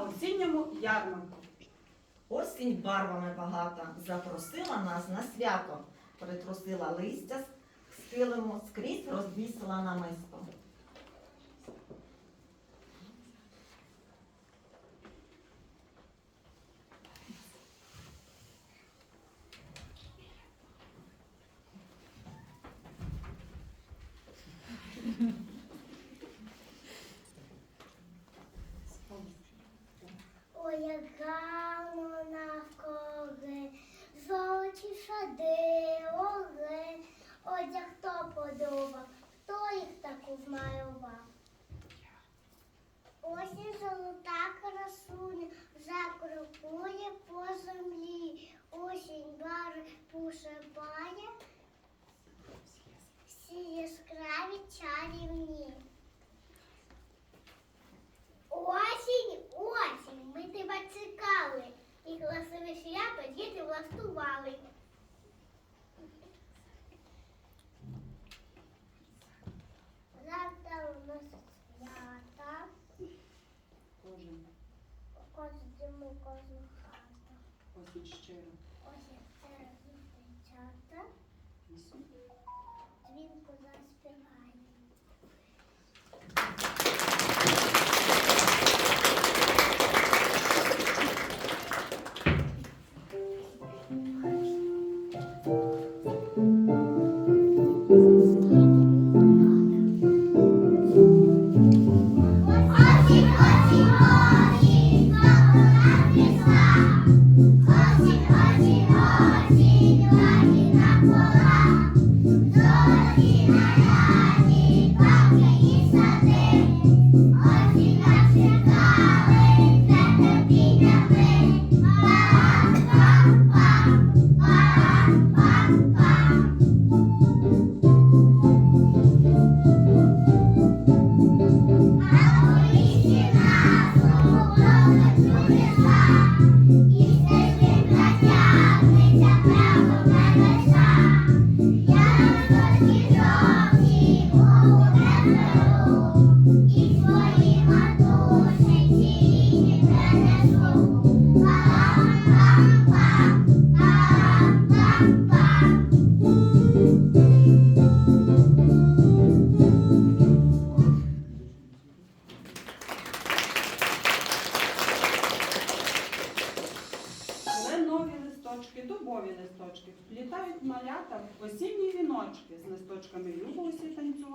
осінньому ярмарку. Осінь барвами багата запросила нас на свято, притрусила листя з скрізь розвісила намисто. Гарно навкруги, золоті сади, логи. Одяг хто подобав, хто їх таку змалював. Осінь золота красуня, закрокує по землі. Осінь бари пошибає, всі яскраві чарівні. Осінь, осінь, ми тебе і красиве свято діти влаштували. Завтра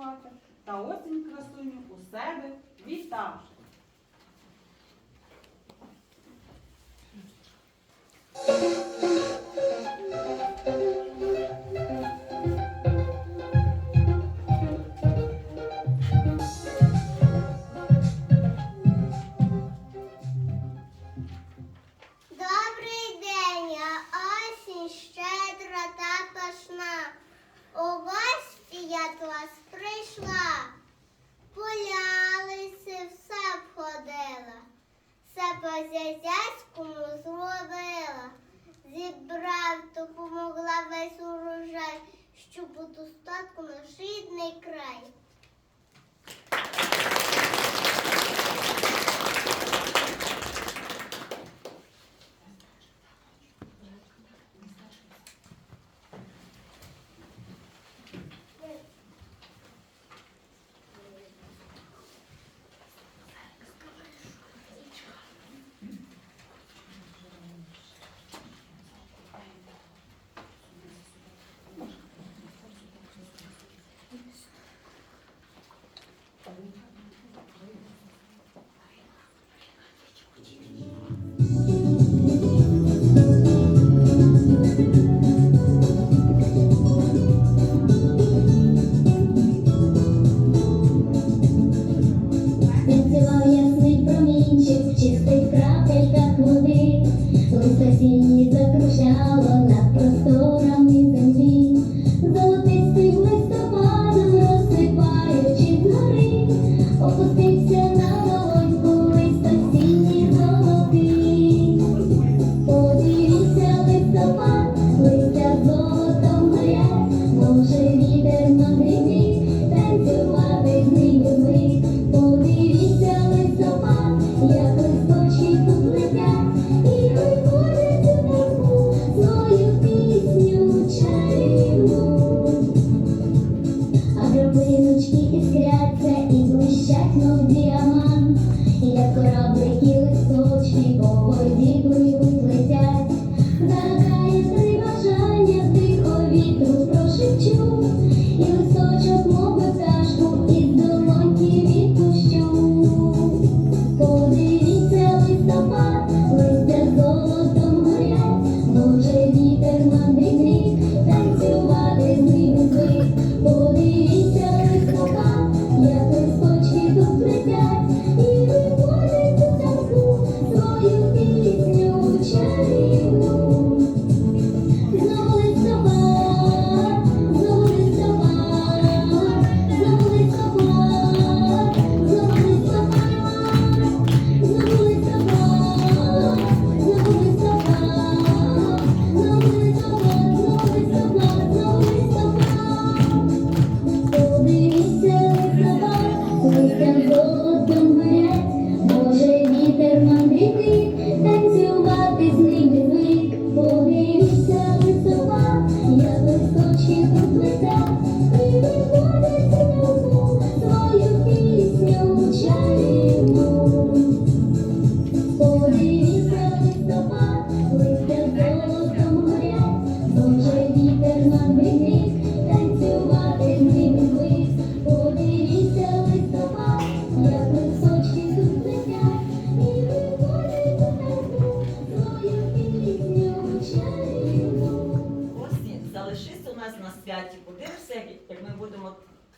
танцювати, та осінь красуню у себе вітати. Добрий я до вас прийшла. Полялися, все обходила, все по зязяському зловила, Зібрав, допомогла весь урожай, щоб у достатку наш рідний край. Gracias.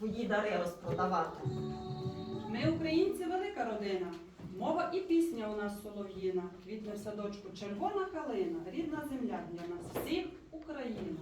Твої дари розпродавати. Ми, українці, велика родина. Мова і пісня у нас солов'їна. Квітне в садочку червона калина, рідна земля для нас всіх Україна.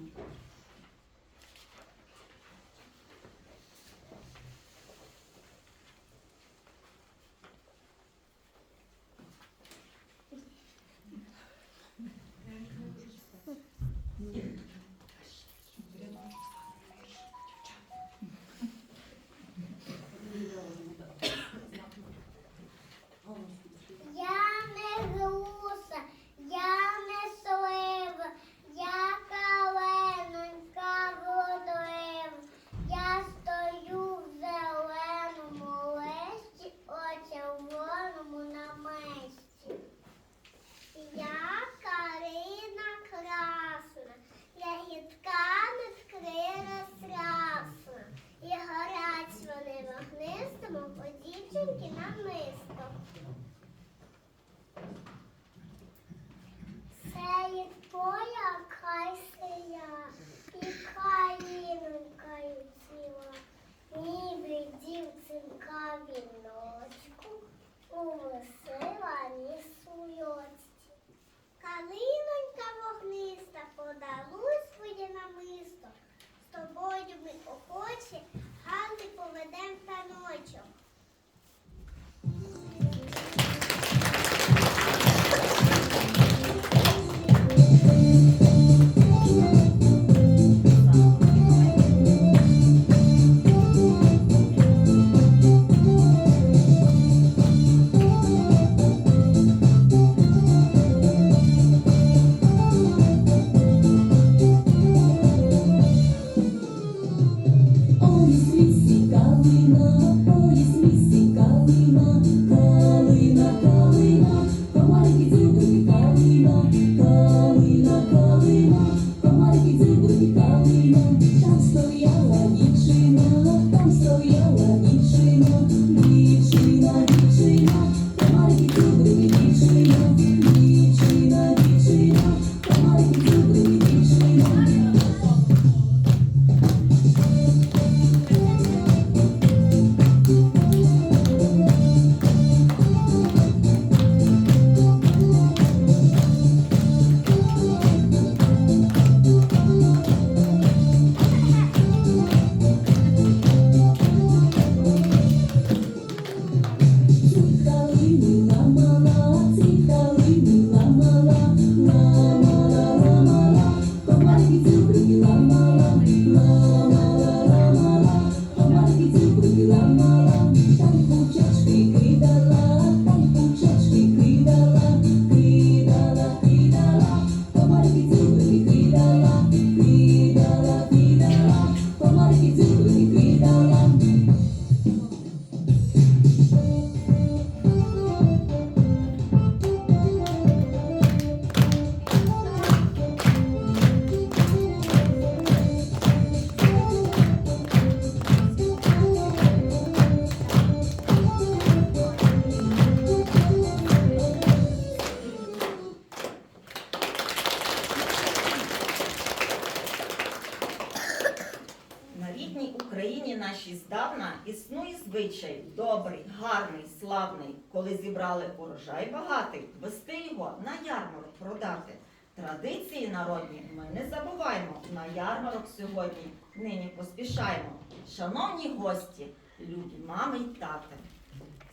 Україні здавна існує звичай добрий, гарний, славний, коли зібрали урожай багатий, вести його на ярмарок продати. Традиції народні ми не забуваємо. На ярмарок сьогодні нині поспішаємо. Шановні гості, любі мами й тати.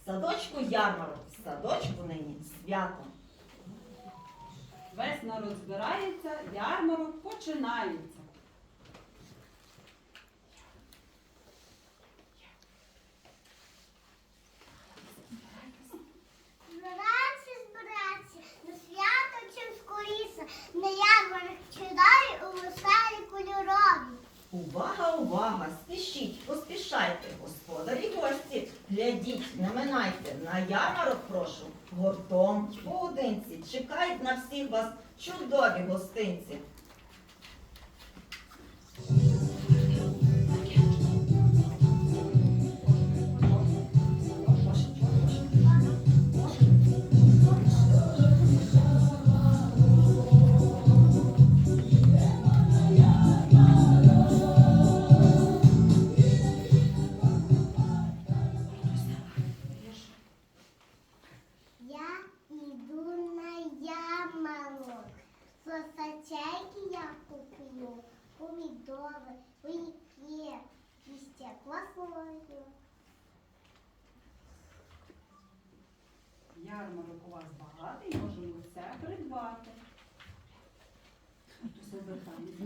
Садочку ярмарок, садочку нині свято. Весь народ збирається, ярмарок починається. На ярмарок чудові у веселі кольорові. Увага, увага! Спішіть, поспішайте, господарі гості, глядіть, не минайте, на ярмарок прошу, гуртом, поодинці, чекають на всіх вас чудові гостинці. Поки я купую помідори, вийки, листя класою. Ярмарок у вас багатий, можемо все придбати. Хтось обертається.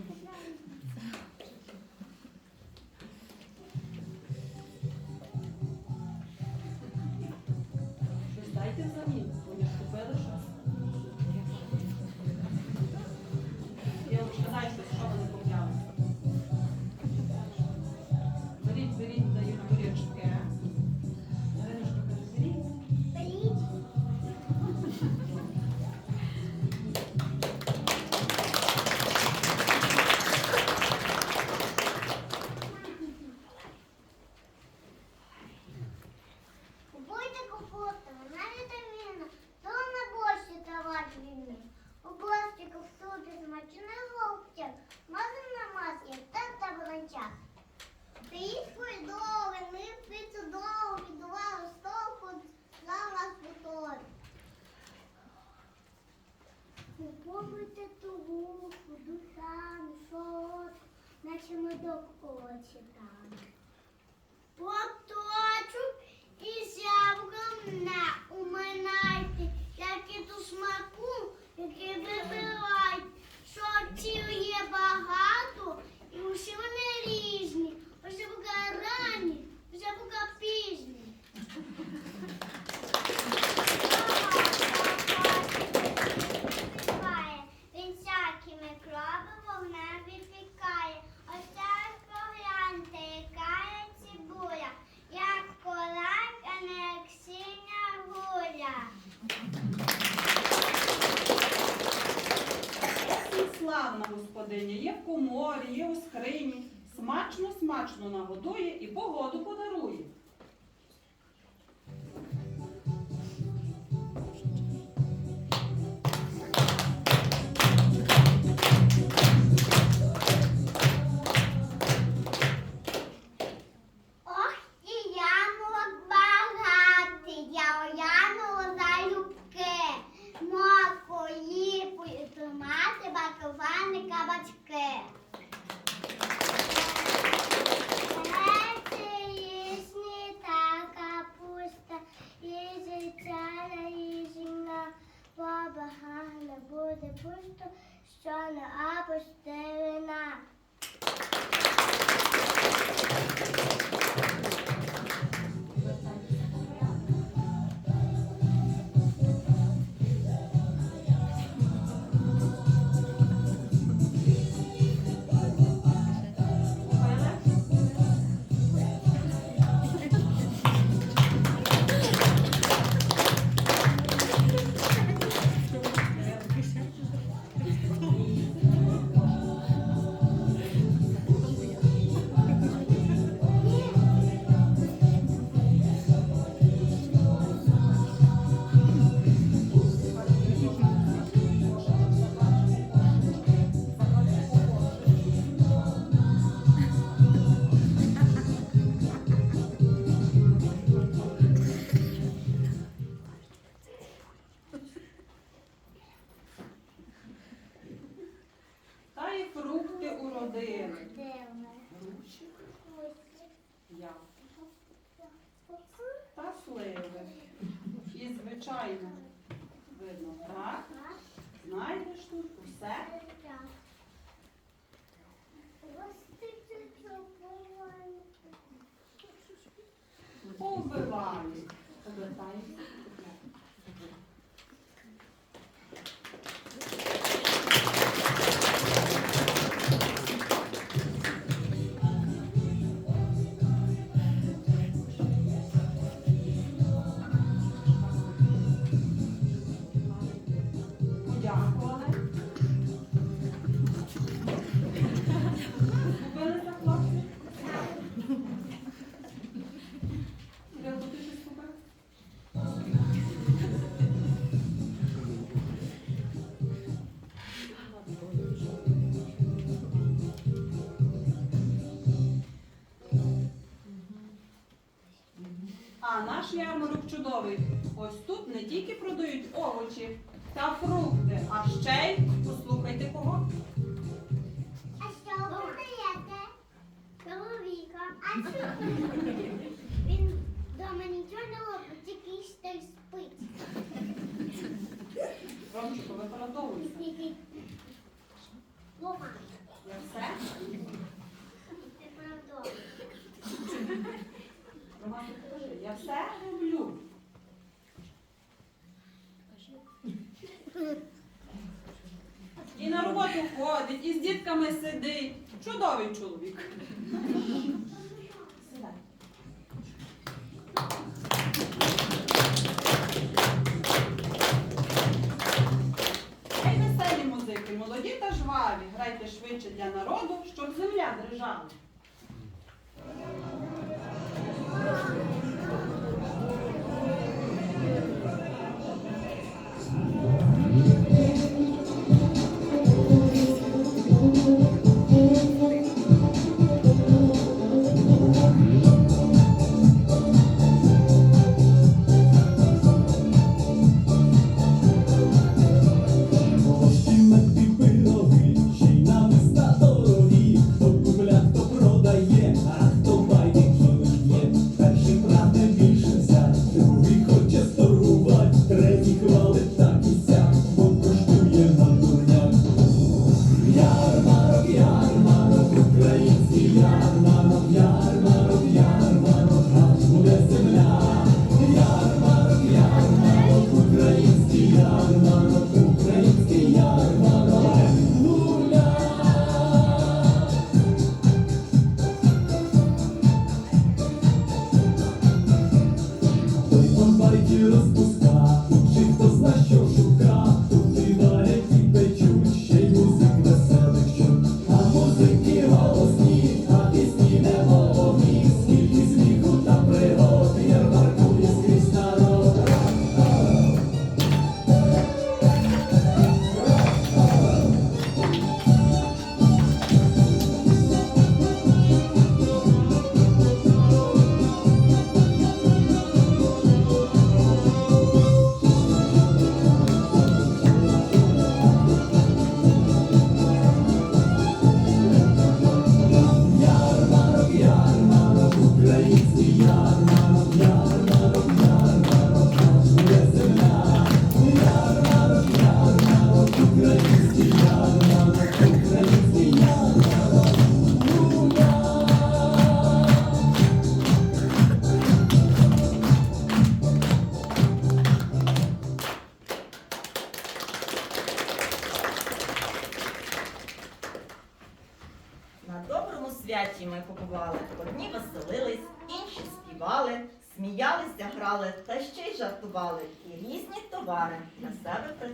моря та сливи. І, звичайно, видно, так? Знайдеш тут усе. Повбивали. Повертаємося. Наш ярмарок чудовий. Ось тут не тільки продають овочі та фрукти, а ще й Я все люблю. І на роботу ходить, і з дітками сидить. Чудовий чоловік. Сідай. Гей веселі музики, молоді та жваві. Грайте швидше для народу, щоб земля дрижала. Thank you.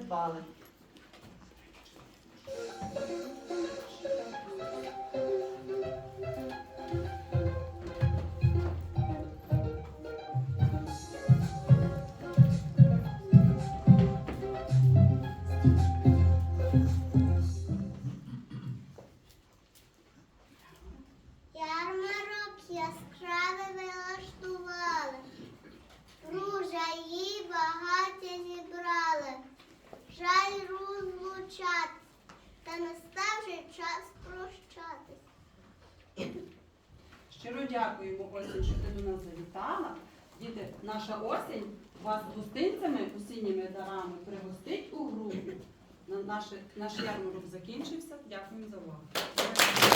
придбали. наш, наш ярмарок закінчився. Дякую за увагу.